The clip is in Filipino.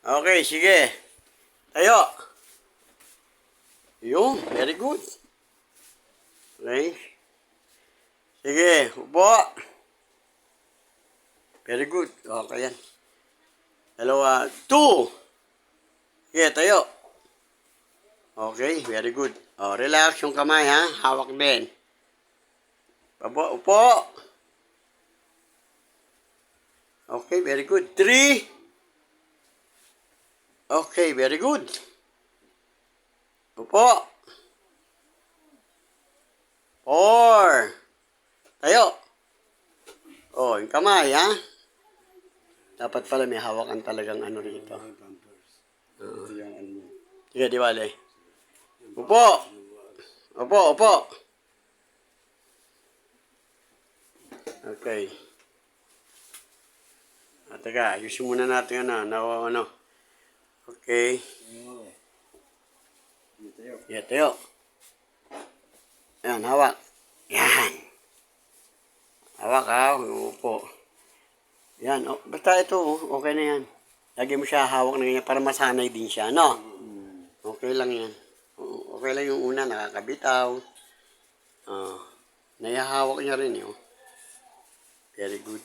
Okay, sige. Tayo. Yun, very good. Okay. Sige, upo. Very good. Okay yan. Dalawa, two. Sige, tayo. Okay, very good. Oh, relax yung kamay ha. Hawak din. Upo, upo. Okay, very good. Three. Okay, very good. Upo. Four. Tayo. Oh, yung kamay, ha? Dapat pala may hawakan talagang ano rito. Oo. Sige, di bale. Upo. Upo, upo. Okay. Ah, teka, ayusin muna natin ano, na, ano. Okay. Yeah, tayo. Yan, hawak. Yan. Hawak ha, upo. Yan, oh, basta ito, okay na yan. Lagi mo siya hawak na ganyan para masanay din siya, no? Okay lang yan. Okay lang yung una, nakakabitaw. Oh, nayahawak niya rin, oh. Very good.